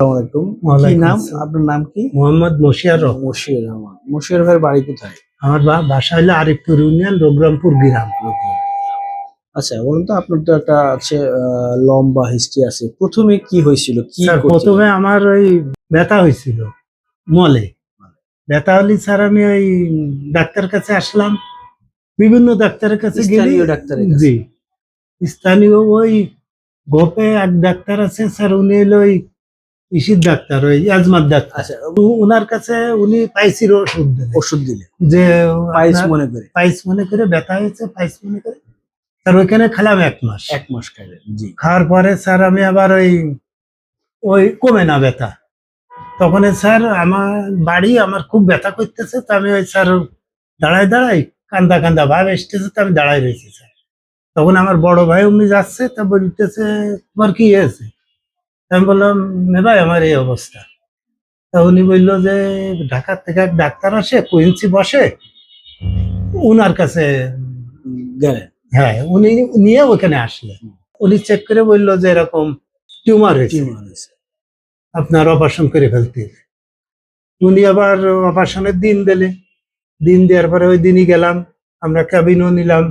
আসসালামাইকুম কি নাম? আপনার নাম কি? মোহাম্মদ মশিয়ার রহমান। ভাইয়ের বাড়ি কোথায়? আমার বা- বাসা হলো আরিফপুর ইউনিয়ন গ্রাম। আচ্ছা বলুন তো আপনার তো একটা আছে লম্বা হিস্ট্রি আছে। প্রথমে কি হয়েছিল? কি প্রথমে আমার ওই ব্যথা হয়েছিল মলে। ব্যথা হলে স্যার আমি ওই ডাক্তার কাছে আসলাম। বিভিন্ন ডাক্তারের কাছে গেলি ডাক্তারের জি। স্থানীয় ওই গোপে এক ডাক্তার আছে স্যার উনি হলো ওই ইসির ডাক্তার ওই আজমার ডাক্তার। আচ্ছা উনার কাছে উনি পাইসির ওষুধ ওষুধ দিলে যে পাইস মনে করে। পাইস মনে করে ব্যথা হয়েছে পাইস মনে করে। স্যার ওইখানে খেলাম এক মাস। এক মাস খাইলেন জি। খাওয়ার পরে স্যার আমি আবার ওই ওই কমে না ব্যথা। তখন স্যার আমার বাড়ি আমার খুব ব্যথা করতেছে তো আমি ওই স্যার দাঁড়ায় দাঁড়াই কান্দা কান্দা ভাব এসতেছে তো আমি দাঁড়ায় রয়েছি স্যার। তখন আমার বড় ভাই উনি যাচ্ছে তা বলতেছে তোমার কি হয়েছে? আমি বললাম ভাই আমার এই অবস্থা। তা উনি বলল যে ঢাকার থেকে এক ডাক্তার আসে কুইন্সি বসে উনার কাছে গেলেন। হ্যাঁ উনি নিয়ে ওখানে আসলেন। উনি চেক করে বলল যে এরকম টিউমার হয়েছে। হয়েছে। আপনার অপারেশন করে ফেলতে উনি আবার অপারেশনের দিন দিলে। দিন দেওয়ার পরে ওই দিনই গেলাম আমরা ক্যাবিনও নিলাম।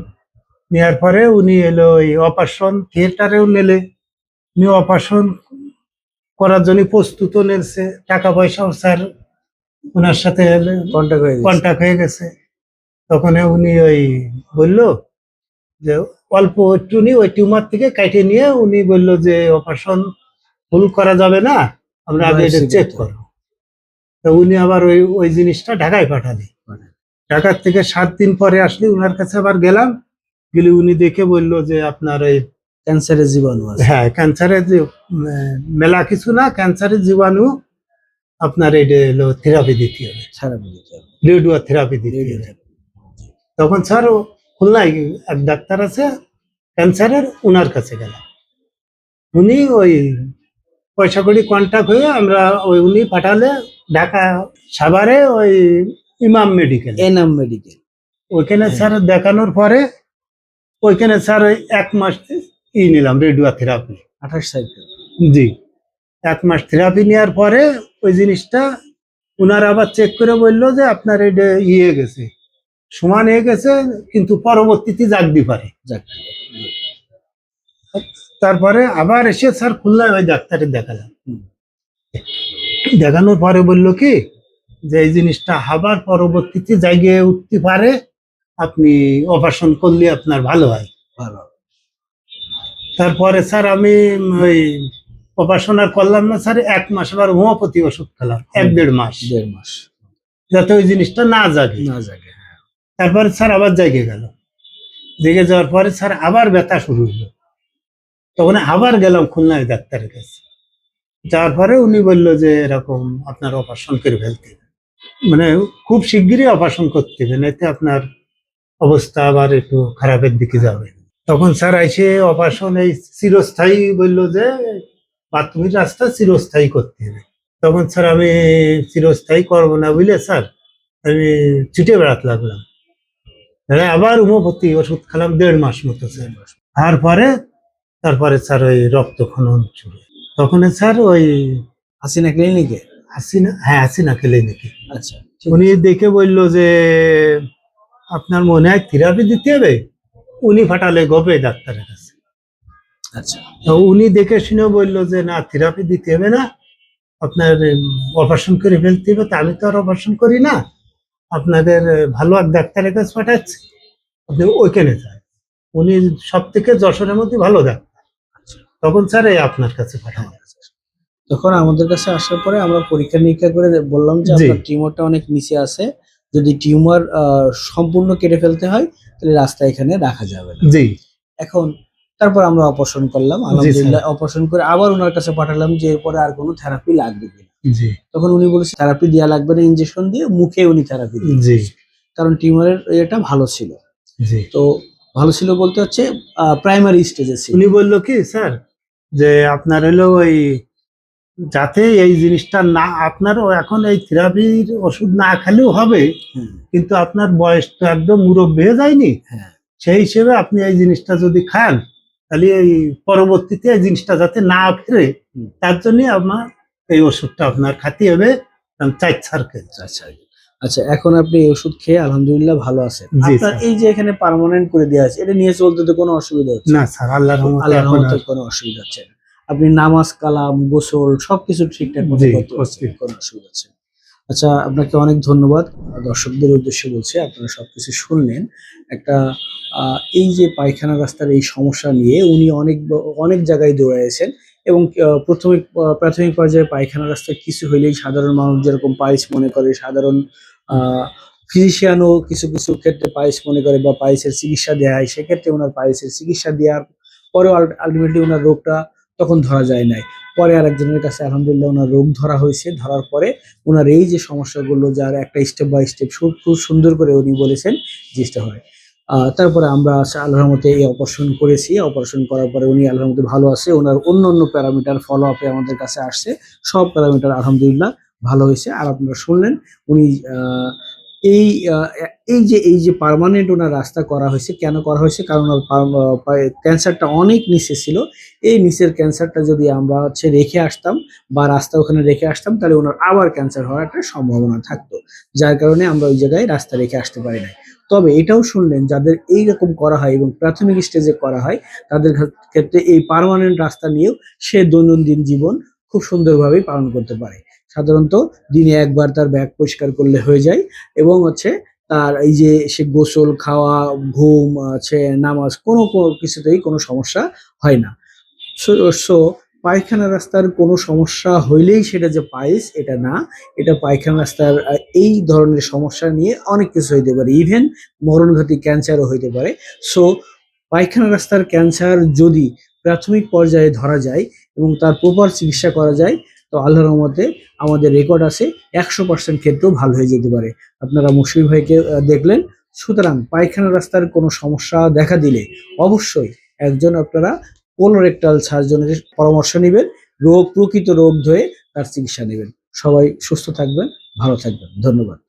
নেওয়ার পরে উনি এলো ওই অপারেশন থিয়েটারেও নিলে। উনি অপারেশন করার জন্য প্রস্তুত নিয়েছে টাকা পয়সাও স্যার ওনার সাথে কন্ট্যাক্ট হয়ে গেছে। হয়ে গেছে। তখন উনি ওই বলল যে অল্প একটুনি ওই টিউমার থেকে কাটিয়ে নিয়ে উনি বলল যে অপারেশন ভুল করা যাবে না আমরা আগে এটা চেক করব। তো উনি আবার ওই ওই জিনিসটা ঢাকায় পাঠালে। ঢাকার থেকে সাত দিন পরে আসলে উনার কাছে আবার গেলাম। গেলে উনি দেখে বলল যে আপনার এই ক্যান্সারের জীবাণু আছে। হ্যাঁ ক্যান্সারের যে মেলা কিছু না ক্যান্সারের জীবাণু আপনার এটা হলো থেরাপি দিতে হবে। সারা দিতে হবে। থেরাপি দিতে হবে। তখন স্যার ও খুলনায় এক ডাক্তার আছে ক্যান্সারের ওনার কাছে গেলাম। উনি ওই পয়সা কড়ি কন্ট্যাক্ট হয়ে আমরা ওই উনি পাঠালে ঢাকা সাভারে ওই ইমাম মেডিকেল এনাম মেডিকেল ওইখানে। স্যার দেখানোর পরে ওইখানে স্যার এক মাস ই নিলাম রেডিও থেরাপি। আঠাশ সাইকেল। জি। এক মাস থেরাপি নেওয়ার পরে ওই জিনিসটা ওনারা আবার চেক করে বলল যে আপনার এটা ইয়ে গেছে সমান হয়ে গেছে কিন্তু পরবর্তীতে জাগতে পারে। তারপরে আবার এসে স্যার খুলনায় ওই ডাক্তারের দেখালাম। দেখানোর পরে বলল কি যে এই জিনিসটা আবার পরবর্তীতে জায়গায় উঠতে পারে আপনি অপারেশন করলে আপনার ভালো হয়। ভালো তারপরে স্যার আমি ওই অপারেশন আর করলাম না স্যার এক মাস আবার হোমিওপ্যাথি ওষুধ খেলাম এক দেড় মাস। দেড় মাস। যাতে ওই জিনিসটা না জাগে। না জাগে হ্যাঁ। তারপরে স্যার আবার জাগে গেল। জেগে যাওয়ার পরে স্যার আবার ব্যথা শুরু হলো। তখন আবার গেলাম খুলনায় ডাক্তারের কাছে। যাওয়ার পরে উনি বলল যে এরকম আপনার অপারেশন করে ফেলতে মানে খুব শিগগিরই অপারেশন করতে হবে এতে আপনার অবস্থা আবার একটু খারাপের দিকে যাবে। তখন স্যার এসে অপারেশন এই চিরস্থায়ী বলল যে প্রাথমিক রাস্তা চিরস্থায়ী করতে হবে। তখন স্যার আমি চিরস্থায়ী করব না বুঝলে স্যার? আমি ছুটে বেড়াতে লাগলাম। আবার হোমিওপ্যাথি ওষুধ খেলাম দেড় মাস মতো স্যার। তারপরে তারপরে স্যার ওই রক্ত খনন শুরু। তখন স্যার ওই হাসিনা ক্লিনিকে? হাসিনা হ্যাঁ হাসিনা খেলে নাকি আচ্ছা উনি দেখে বলল যে আপনার মনে হয় থেরাপি দিতে হবে? উনি ফাটালে গবে ডাক্তারের কাছে। আচ্ছা। তো উনি দেখে শুনে বলল যে না থেরাপি দিতে হবে না। আপনার অপারেশন করে ফেলতে হবে। তা আমি তো আর অপারেশন করি না। আপনাদের ভালো এক ডাক্তারের কাছে পাঠাচ্ছি। আপনি ওইখানে যান। উনি সব থেকে যশোরের মধ্যে ভালো ডাক্তার। তখন স্যার এই আপনার কাছে পাঠানো তখন আমাদের কাছে আসার পরে আমরা পরীক্ষা নিরীক্ষা করে বললাম যে। আপনার টিউমারটা অনেক নিচে আছে। যদি টিউমার সম্পূর্ণ কেটে ফেলতে হয় তাহলে রাস্তা এখানে রাখা যাবে না। জি। এখন তারপর আমরা অপারেশন করলাম আলহামদুলিল্লাহ অপারেশন করে আবার ওনার কাছে পাঠালাম যে এরপরে আর কোনো থেরাপি লাগবে কিনা। জি। তখন উনি বলেছে থেরাপি দেওয়া লাগবে না ইনজেকশন দিয়ে মুখে উনি থেরাপি জি। কারণ টিউমারের এটা ভালো ছিল। জি। তো ভালো ছিল বলতে হচ্ছে প্রাইমারি স্টেজে ছিল। উনি বলল কি স্যার যে আপনার হলো ওই যাতে এই জিনিসটা না আপনার এখন এই থেরাপির ওষুধ না খেলেও হবে কিন্তু আপনার বয়স তো একদম মুরব্বী হয়ে যায়নি। হ্যাঁ। সেই হিসেবে আপনি এই জিনিসটা যদি খান তাহলে এই পরবর্তীতে এই জিনিসটা যাতে না ফেরে তার জন্য আমার এই ওষুধটা আপনার খাতি হবে চার ছাড় আচ্ছা এখন আপনি এই ওষুধ খেয়ে আলহামদুলিল্লাহ ভালো আছেন। আপনার এই যে এখানে পার্মানেন্ট করে দেওয়া আছে এটা নিয়ে চলতে তো কোনো অসুবিধা হচ্ছে না। স্যার আল্লাহর রহমতে কোনো অসুবিধা হচ্ছে না। আপনি নামাজ কালাম গোসল সবকিছু ঠিকঠাক মতো না। আচ্ছা আপনাকে অনেক ধন্যবাদ। দর্শকদের উদ্দেশ্যে বলছি আপনারা সবকিছু শুনলেন। একটা এই যে পায়খানা রাস্তার এই সমস্যা নিয়ে উনি অনেক অনেক জায়গায় দৌড়াইছেন এবং আহ, প্রথমিক প্রাথমিক পর্যায়ে পায়খানা রাস্তায় কিছু হইলেই সাধারণ মানুষ যেরকম পাইলস মনে করে সাধারণ ফিজিশিয়ানও কিছু কিছু ক্ষেত্রে পাইলস মনে করে বা পাইলসের চিকিৎসা দেওয়া হয় সেক্ষেত্রে ওনার পাইলসের চিকিৎসা দেওয়ার পরেও আলটিমেটলি ওনার রোগটা তখন ধরা যায় নাই। পরে আরেকজনের কাছে আলহামদুলিল্লাহ ওনার রোগ ধরা হয়েছে। ধরার পরে ওনার এই যে সমস্যাগুলো, যার একটা স্টেপ বাই স্টেপ খুব সুন্দর করে উনি বলেছেন জিনিসটা হয়। তারপরে আমরা রহমতে এই অপারেশন করেছি। অপারেশন করার পরে উনি আল্লাহর রহমতে ভালো আছে। ওনার অন্য অন্য প্যারামিটার ফলো আপে আমাদের কাছে আসছে। সব প্যারামিটার আলহামদুলিল্লাহ ভালো হয়েছে। আর আপনারা শুনলেন, উনি এই এই যে এই যে পার্মানেন্ট ওনার রাস্তা করা হয়েছে, কেন করা হয়েছে? কারণ ক্যান্সারটা অনেক নিচে ছিল। এই নিচের ক্যান্সারটা যদি আমরা হচ্ছে রেখে আসতাম বা রাস্তা ওখানে রেখে আসতাম, তাহলে ওনার আবার ক্যান্সার হওয়ার একটা সম্ভাবনা থাকতো। যার কারণে আমরা ওই জায়গায় রাস্তা রেখে আসতে পারি না তবে এটাও শুনলেন, যাদের এই রকম করা হয় এবং প্রাথমিক স্টেজে করা হয়, তাদের ক্ষেত- ক্ষেত্রে এই পার্মানেন্ট রাস্তা নিয়েও সে দৈনন্দিন জীবন খুব সুন্দরভাবেই পালন করতে পারে। সাধারণত দিনে একবার তার ব্যাগ পরিষ্কার করলে হয়ে যায় এবং হচ্ছে তার এই যে সে গোসল, খাওয়া, ঘুম আছে নামাজ কোনো কিছুতেই কোনো সমস্যা হয় না। সো পায়খানা রাস্তার কোনো সমস্যা হইলেই সেটা যে পাইলস এটা না। এটা পায়খানা রাস্তার এই ধরনের সমস্যা নিয়ে অনেক কিছু হইতে পারে। ইভেন মরণঘাতী ক্যান্সারও হইতে পারে। সো পায়খানা রাস্তার ক্যান্সার যদি প্রাথমিক পর্যায়ে ধরা যায় এবং তার প্রপার চিকিৎসা করা যায় তো আল্লাহর রহমতে আমাদের রেকর্ড আছে, একশো পার্সেন্ট ক্ষেত্রেও ভালো হয়ে যেতে পারে। আপনারা মুসলিম ভাইকে দেখলেন। সুতরাং পায়খানা রাস্তার কোনো সমস্যা দেখা দিলে অবশ্যই একজন আপনারা কোলোরেক্টাল সার্জনের পরামর্শ নেবেন, রোগ, প্রকৃত রোগ ধরে তার চিকিৎসা নেবেন। সবাই সুস্থ থাকবেন, ভালো থাকবেন। ধন্যবাদ।